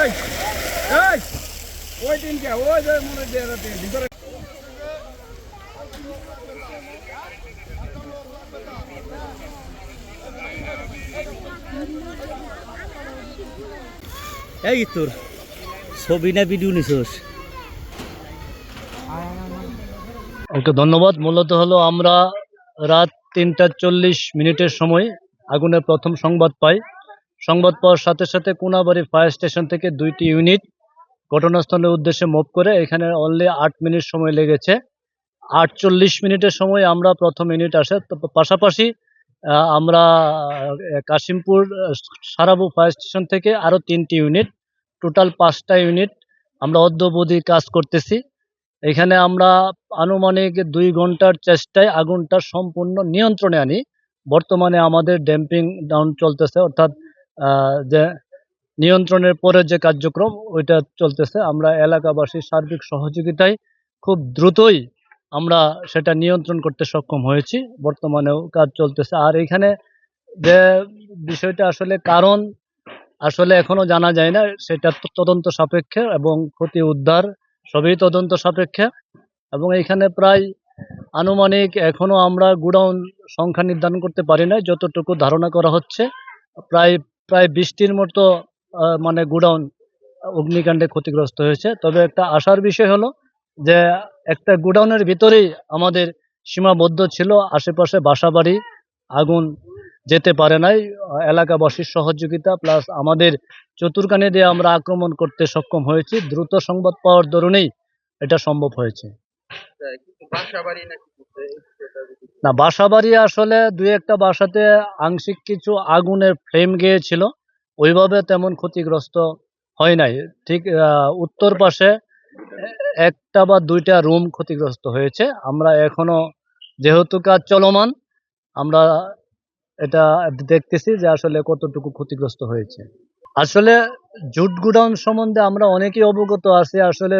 এই এই ওই দিনকে ওই যে মনে দিয়ে ভিতরে। এই তোর। ছবি না ভিডিও নিছোস। ধন্যবাদ। মূলত হলো আমরা রাত তিনটা চল্লিশ মিনিটের সময় আগুনের প্রথম সংবাদ পাই। সংবাদ পাওয়ার সাথে সাথে কোনাবাড়ি ফায়ার স্টেশন থেকে দুইটি ইউনিট ঘটনাস্থলের উদ্দেশ্যে মুভ করে এখানে অনলি আট মিনিট সময় লেগেছে। আটচল্লিশ মিনিটের সময় আমরা প্রথম ইউনিট আসে। পাশাপাশি আমরা কাশিমপুর সারাবু ফায়ার স্টেশন থেকে আরও তিনটি ইউনিট টোটাল পাঁচটা ইউনিট আমরা অদ্যবধি কাজ করতেছি। এখানে আমরা আনুমানিক দুই ঘণ্টার চেষ্টায় আগুনটা সম্পূর্ণ নিয়ন্ত্রণে আনি। বর্তমানে আমাদের ড্যাম্পিং ডাউন চলতেছে, অর্থাৎ যে নিয়ন্ত্রণের পরে যে কার্যক্রম, ওইটা চলতেছে। আমরা এলাকাবাসীর সার্বিক সহযোগিতায় খুব দ্রুতই আমরা সেটা নিয়ন্ত্রণ করতে সক্ষম হয়েছি। বর্তমানেও কাজ চলতেছে। আর এখানে যে বিষয়টা আসলে কারণ আসলে এখনও জানা যায় না, সেটা তদন্ত সাপেক্ষে এবং ক্ষতি উদ্ধার সবই তদন্ত সাপেক্ষে এবং এখানে প্রায় আনুমানিক এখনও আমরা গুডাউন সংখ্যা নির্ধারণ করতে পারি না যতটুকু ধারণা করা হচ্ছে। প্রায় প্রায় বৃষ্টির মতো মানে গুডাউন অগ্নিকাণ্ডে ক্ষতিগ্রস্ত হয়েছে। তবে একটা আশার বিষয় হলো যে একটা গুডাউনের ভিতরেই আমাদের সীমাবদ্ধ ছিল, আশেপাশে বাসাবাড়ি, আগুন যেতে পারে নাই, এলাকাবাসীর সহযোগিতা প্লাস আমাদের চতুর্কানে দিয়ে আমরা আক্রমণ করতে সক্ষম হয়েছি, দ্রুত সংবাদ পাওয়ার দরুনেই এটা সম্ভব হয়েছে। না, বাসাবাড়ি আসলে দুই একটা বাসাতে আংশিক কিছু আগুনের ফ্লেম গিয়েছিল, ওইভাবে তেমন ক্ষতিগ্রস্ত হয় নাই। ঠিক উত্তর পাশে একটা বা দুইটা রুম ক্ষতিগ্রস্ত হয়েছে। আমরা এখনও যেহেতু কাজ চলমান, আমরা এটা দেখতেছি যে আসলে কতটুকু ক্ষতিগ্রস্ত হয়েছে। আসলে জুট গুডাউন সম্বন্ধে আমরা অনেকেই অবগত আছি, আসলে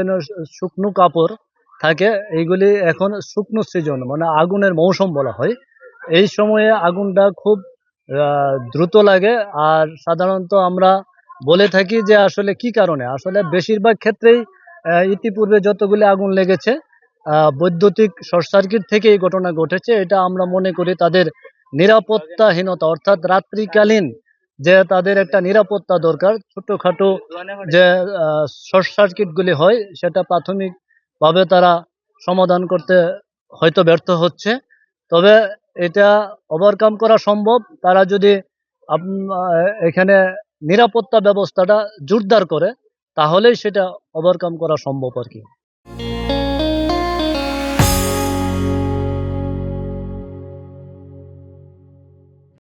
শুকনো কাপড় থাকে, এইগুলি এখন শুকনো সিজন মানে আগুনের মৌসুম বলা হয়। এই সময়ে আগুনটা খুব দ্রুত লাগে, আর সাধারণত আমরা বলে থাকি যে আসলে কি কারণে? আসলে বেশিরভাগ ক্ষেত্রেই ইতিপূর্বে যতগুলি আগুন লেগেছে বৈদ্যুতিক শর্ট সার্কিট থেকে এই ঘটনা ঘটেছে, এটা আমরা মনে করি তাদের নিরাপত্তাহীনতা, অর্থাৎ রাত্রিকালীন যে তাদের একটা নিরাপত্তা দরকার, ছোটখাটো যে শর্ট সার্কিটগুলি হয়, সেটা প্রাথমিকভাবে তারা সমাধান করতে হয়তো ব্যর্থ হচ্ছে। তবে এটা ওভারকাম করা সম্ভব। তারা যদি এখানে নিরাপত্তা ব্যবস্থাটা জোরদার করে, তাহলেই সেটা ওভারকাম করা সম্ভব আর কি।